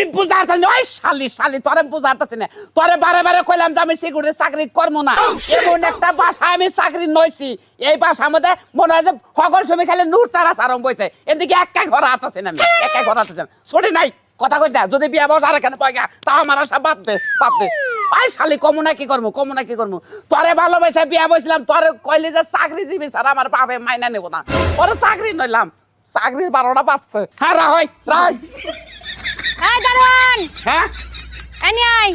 আমি বুঝাতে ওই শালি শালি, তোরে বুঝাতেছি না তোরে বারে বারে কইলাম যে আমি সিকিউরিটি চাকরি করব না। এমন একটা বাসায় আমি চাকরি নইছি। এই বাসার মধ্যে মনে হয় যে সকল সময় খালি নূর তারা সারম বইছে এদিকে একা ঘর আতাছি না আমি, একা ঘর আতাছি না ছুটি নাই, কথা কই দা যদি বিয়া বস আর এখানে পাই তা আমার আশা বাদ দে বাদ দে। আই শালি, কমু না কি করমু কমু না কি করমু তোরে ভালোবাসা বিয়া বসলাম তোরে কইলি যে চাকরি দিবি স্যার আমার বাপে মাইনা নেব না। ওরে চাকরি নইলাম, চাকরির বারোটা পাচ্ছে হ্যাঁ রাহই রাই এই দারোয়ান! হ্যাঁ? এনি আই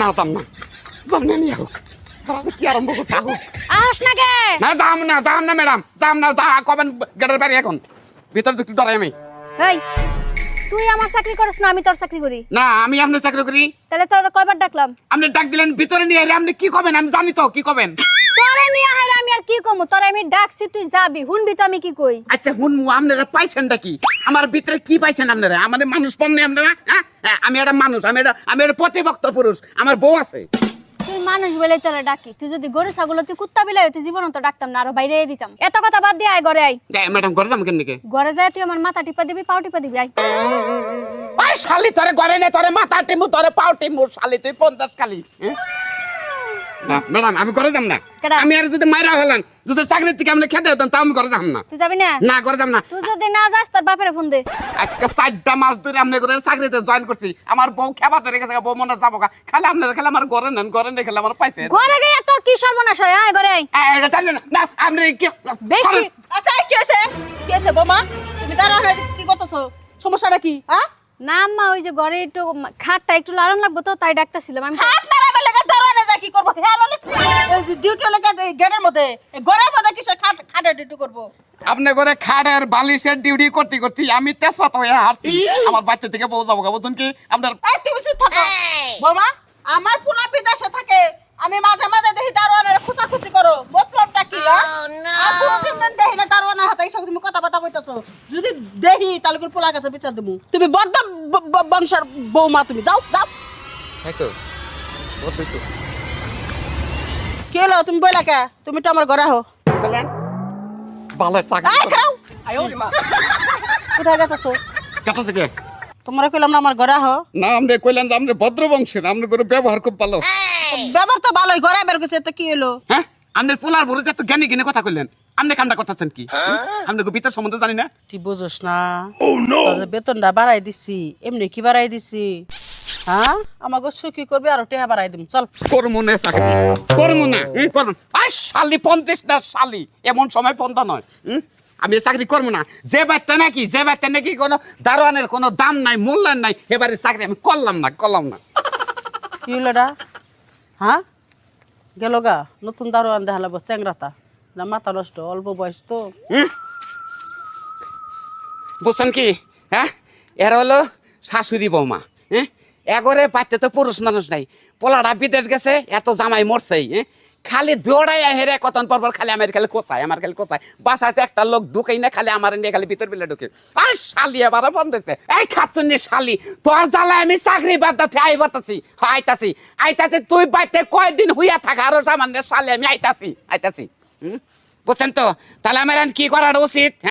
না যাম না। যাম না নিয়ে হোক তারা যে কি আরম্ভ করছে? হোক আহস না কে না যাম না যাম না ম্যাডাম। যাম না যা কবেন গেটের বাড়ি এখন। ভিতর একটু ডরাই আমি। এই তুই আমার চাকরি করছ না আমি তোর চাকরি করি। না আমি আপনার চাকরি করি। তাহলে তোর কয়বার ডাকলাম? আপনি ডাক দিলেন ভিতরে নিয়ে আপনি কি কবেন? আমি জানি তো কি কবেন? তোরে নিয়ে হারে আমি আর কি কমু? তোরে আমি ডাকছি তুই যাবি। শুনবি তো আমি কি কই? আচ্ছা হুন আপনারা পাইছেনটা কি? আমার ভিতরে কি পাইছেন আপনারা? আমার মানুষ পামনি আপনারা? হ্যাঁ? হ্যাঁ, আমি একটা মানুষ আমি একটা আমি একটা প্রতিভক্ত পুরুষ। আমার বউ আছে। তুই মানুষ বলে তোরে ডাকি। তুই যদি গরু ছাগল তুই কুত্তা বিলাই তুই জীবন তো ডাকতাম না আরও বাইরে দিতাম। এত কথা বাদ দিয়ে আয় ঘরে আয়। ম্যাডাম ঘরে যাম কেন ঘরে যায় তুই আমার মাথা টিপা দিবি পাও টিপা দিবি আয়। শালি তোরে ঘরে নে তোরে মাথা টিমু তোরে পাও টিমু শালি তুই পঞ্চাশ খালি হ্যাঁ? ম্যাডাম আমি ঘরে যাম না? আমি আর যদি মাইরা হলাম যদি চাকরির থেকে আমি খেতে হতাম তাও আমি ঘরে যাম না। তুই যাবি না? না ঘরে যাম না। তুই যদি না যাস তোর বাপের ফোন দে। আজকে চারটা মাস ধরে আপনি করে চাকরিতে জয়েন করছি। আমার বউ খেবা ধরে গেছে বউ মনে যাব গা। খালি আপনার খালি আমার ঘরে নেন ঘরে নেই খালি আমার পাইছে ঘরে গিয়ে তোর কি সর্বনাশ হয় আয় ঘরে আয়। এটা না। না আপনি কি বেশি। আচ্ছা কি হয়েছে? কি হয়েছে বোমা? তুমি দাঁড়াও না কি করতেছো? সমস্যাটা কি? হ্যাঁ? না আম্মা ওই যে ঘরে একটু খাটটা একটু লাড়ন লাগবো তো তাই ডাকতেছিলাম। আমি হাত নাড়াবে লেগে দাঁড়ানো যা কি করব? হেয়ার হলেছে ডিউটি লেগে এই গেটের মধ্যে ঘরের মধ্যে কিসের খাট খাটে ডিউটি করব? আপনি করে খাড়ের বালিশের ডিউটি করতে করতে আমি তেসপাত হয়ে হারছি আমার বাচ্চা থেকে বউ যাব গা। বুঝছেন কি? আপনার এই তুমি চুপ থাকো। বোমা আমার পোলা বিদেশে থাকে। আমি মাঝে মাঝে দেখি দারোয়ানের খুচাখুচি করো। মতলবটা কি হ্যাঁ? আর কোনোদিন না দেখি না দারোয়ানের হাতে এই তুমি কথা বার্তা কইতাছো। যদি দেখি তাহলে করে পোলার কাছে বিচার দেবো তুমি বদ্ধ বংশের বৌমা তুমি। যাও যাও। কি হলো? তুমি বইলা কে? তুমি তো আমার ঘরে হো বালের চাকরি এই খাও কোথায় গেছো কথা থেকে তোমরা কইলাম না আমার ঘরে হো না কইলেন যে ভদ্র বংশের করে ব্যবহার খুব ভালো। ব্যবহার তো ভালোই ঘরে বের করছে তো কি হলো? হ্যাঁ? আপনার পোলার বড় এত জ্ঞানী জ্ঞানী কথা কইলেন আপনি কামটা করতেছেন কি? আপনি ভিতর সম্বন্ধে জানি না। তুই বুঝোস না। যে বেতনটা বাড়াই দিছি এমনি কি বাড়াই দিছি? হ্যাঁ? আমাকে সুখী করবি? আর টেহা বাড়াই দিম। চল। করমু না চাকরি করমু শালি পঞ্চাশ না শালি। এমন সময় পন্থা নয়? আমি চাকরি করব না। যে বাচ্চা নাকি যে বাচ্চা নাকি কোনো দারোয়ানের কোনো দাম নাই মূল্যায়ন নাই এবারে চাকরি আমি করলাম না করলাম না। কি হ্যাঁ? গেল গা নতুন দারোয়ান দেখালে বস চ্যাংরাতা। না মাথা নষ্ট অল্প বয়স তো। হুম? বুঝছেন কি? হ্যাঁ? এর হলো শাশুড়ি বৌমা। হ্যাঁ এগরে বাচ্চা তো পুরুষ মানুষ নাই। পোলাটা বিদেশ গেছে, এত জামাই মরছেই হ্যাঁ খালি দৌড়াই হেরে কতন পর পর খালি আমার খালি কোসায়, আমার খালি কোসায়। বাসাতে একটা লোক ঢুকেই না, খালি আমার নিয়ে খালি ভিতর বিলে ঢুকে। আর শালি, এবার ফোন দিছে এই খাচ্ছুনি শালি, তোর জ্বালায় আমি চাকরি বাদাতে আই বাতাছি আইতাছি। আইতাছি, তুই বাইতে কয়দিন হুইয়া থাকা, আরও সামান্য শালি আমি আইতাছি আইতাছি। হুম? বুঝছেন তো? তাহলে আমার কি করার উচিত?